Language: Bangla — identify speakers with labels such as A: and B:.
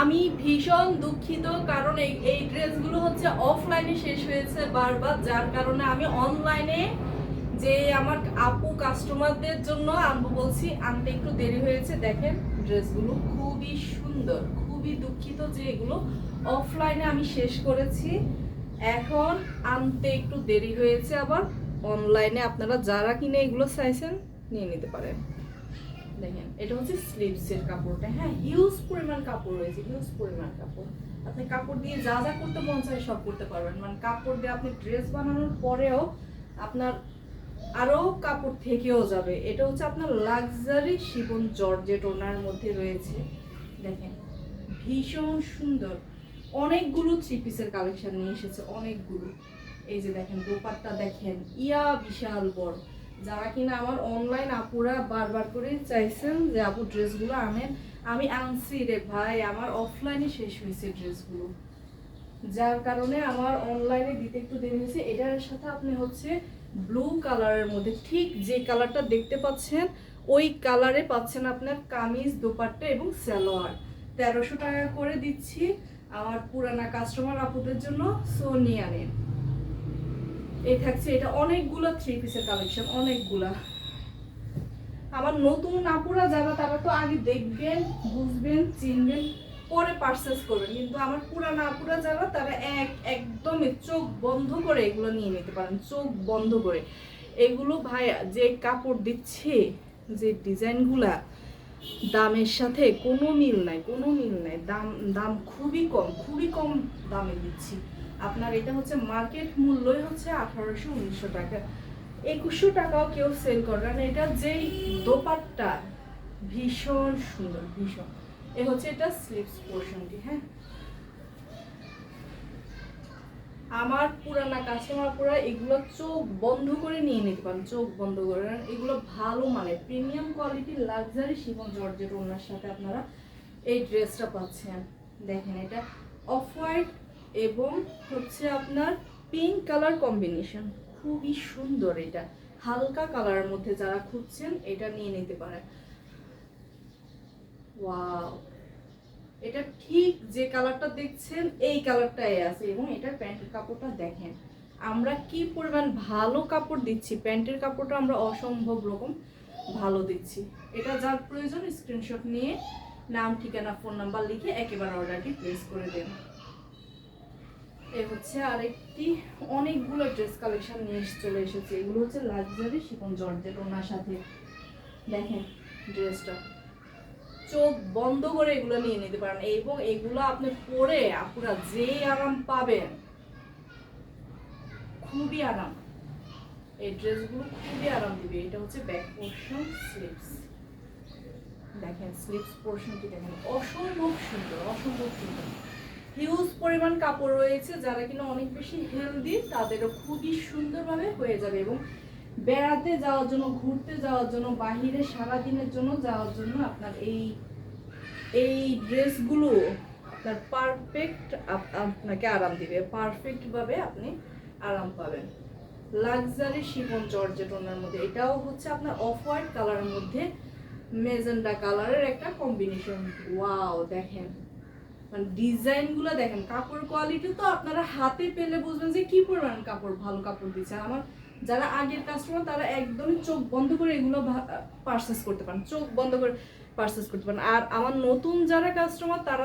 A: আমি ভীষণ দুঃখিত, কারণ এই এই ড্রেসগুলো হচ্ছে অফলাইনে শেষ হয়েছে বারবার, যার কারণে আমি অনলাইনে যে আমার আপু কাস্টমারদের জন্য আনব বলছি, আনতে একটু দেরি হয়েছে, দেখেন ড্রেসগুলো খুবই সুন্দর, খুবই দুঃখিত যে এগুলো অফলাইনে আমি শেষ করেছি। এখন আনতে একটু দেরি হয়েছে আবার অনলাইনে আপনারা যারা কিনে এগুলো চাইছেন, নিয়ে নিতে পারেন। দেখেন, এটা হচ্ছে স্লিভসের কাপড়টা। হ্যাঁ হিউজ পরিমাণ কাপড় রয়েছে হিউজ পরিমাণ কাপড়। আপনি কাপড় দিয়ে যা যা করতে মন চায় সব করতে পারবেন। মানে কাপড় দিয়ে আপনি ড্রেস বানানোর পরেও আপনার আরও কাপড় থেকেও যাবে। এটা হচ্ছে আপনার লাক্সারি শিবন জর্জেট ওনার মধ্যে রয়েছে। দেখেন, ভীষণ সুন্দর। অনেকগুলো থ্রি পিসের কালেকশন নিয়ে এসেছে, অনেকগুলো। এই যে দেখেন, দোপাট্টা দেখেন, ইয়া বিশাল বড়। যারা কিনা আমার অনলাইন আপুরা বারবার করে চাইছেন যে আপু ড্রেসগুলো আনেন, আমি আনছি রে ভাই, আমার অফলাইনে শেষ হয়েছে ড্রেসগুলো। যার কারণে আমার অনলাইনে দিতে একটু দেরি হয়েছে। এটার সাথে আপনি হচ্ছে ব্লু কালারের মধ্যে, ঠিক যে কালারটা দেখতে পাচ্ছেন, ওই কালারে পাচ্ছেন আপনার কামিজ, দোপাট্টা এবং সালোয়ার। তেরোশো টাকা করে দিচ্ছি আমার পুরানা কাস্টমার আপুদের জন্য সো নিয়ে আনেন এই থাকছে, এটা অনেকগুলো থ্রি পিসের কালেকশন অনেকগুলা। আমার নতুন আপুরা যারা, তারা তো আগে দেখবেন, বুঝবেন, চিনবেন, পরে পারচেস করবেন। কিন্তু আমার পুরানা আপুরা যারা, তারা এক, একদমই চোখ বন্ধ করে এগুলো নিয়ে নিতে পারেন, চোখ বন্ধ করে। এগুলো ভাই, যে কাপড় দিচ্ছে, যে ডিজাইনগুলা, দামের সাথে কোনো মিল নাই, কোনো মিল নাই। দাম দাম খুবই কম খুবই কম দামে দিচ্ছি। আপনার এটা হচ্ছে মার্কেট মূল্যই হচ্ছে আঠারোশো উনিশশো টাকা। একুশশো টাকাও কেউ সেল করে কারণ এটা যেই দোপাট্টা, ভীষণ সুন্দর, ভীষণ। এ হচ্ছে এটা স্লিপস পোর্শনটি হ্যাঁ? আমার পুরানা কাস্টমার পুরা এগুলো চোখ বন্ধ করে নিয়ে নিতে পারেন, চোখ বন্ধ করে। এগুলো ভালো মানে প্রিমিয়াম কোয়ালিটির লাক্সারি শিবন জর্জেট ওনার সাথে আপনারা এই ড্রেসটা পাচ্ছেন। দেখেন এটা অফ হোয়াইট এবং হচ্ছে আপনার পিঙ্ক কালার কম্বিনেশন খুবই সুন্দর এটা। হালকা কালারের মধ্যে যারা খুঁজছেন, এটা নিয়ে নিতে পারেন। এটা ঠিক যে কালারটা দেখছেন, এই কালারটাই আছে এবং এটার প্যান্টের কাপড়টা দেখেন। আমরা কি পরিমাণ ভালো কাপড় দিচ্ছি? প্যান্টের কাপড়টা আমরা অসম্ভব রকম ভালো দিচ্ছি। এটা যার প্রয়োজন স্ক্রিনশট নিয়ে নাম, ঠিকানা ফোন নাম্বার লিখে একেবারে অর্ডারটি প্লেস করে দেন এ হচ্ছে আরেকটি অনেকগুলো ড্রেস কালেকশন নিয়ে চলে এসেছে। এগুলো হচ্ছে লাক্সারি শিপন জর্জেট ওনার সাথে। দেখেন ড্রেসটা চোখ বন্ধ করে এগুলো নিয়ে নিতে পারেন। এবং এগুলো আপনি পরে আপুরা যে আরাম পাবেন, খুবই আরাম। এই ড্রেসগুলো খুবই আরাম দিবে। এটা হচ্ছে ব্যাক পোর্শন স্লিপস দেখেন স্লিপস পোর্শনটি দেখেন? অসম্ভব সুন্দর অসম্ভব সুন্দর। হিউজ পরিমাণ কাপড় রয়েছে, যারা কিনা অনেক বেশি হেলদি তাদেরও খুবই সুন্দরভাবে হয়ে যাবে এবং বেড়াতে যাওয়ার জন্য, ঘুরতে যাওয়ার জন্য, বাহিরে সারা দিনের জন্য যাওয়ার জন্য আপনার এই এই ড্রেসগুলো আপনার পারফেক্ট আপনাকে আরাম দিবে পারফেক্টভাবে আপনি আরাম পাবেন। লাক্সারি শিফন জর্জেট ওনার মধ্যে, এটাও হচ্ছে আপনার অফ হোয়াইট কালারের মধ্যে মেজেন্ডা কালারের একটা কম্বিনেশন ওয়াও দেখেন। মানে ডিজাইনগুলো দেখেন, কাপড় কোয়ালিটি তো আপনারা হাতে পেলে বুঝবেন যে কি পরিমাণ কাপড়, ভালো কাপড় দিচ্ছে। আমার যারা আগের কাস্টমার তারা একদমই চোখ বন্ধ করে এগুলো পারচেস করতে পারেন, চোখ বন্ধ করে পারচেস করতে পারেন। আর আমার নতুন যারা কাস্টমার তারা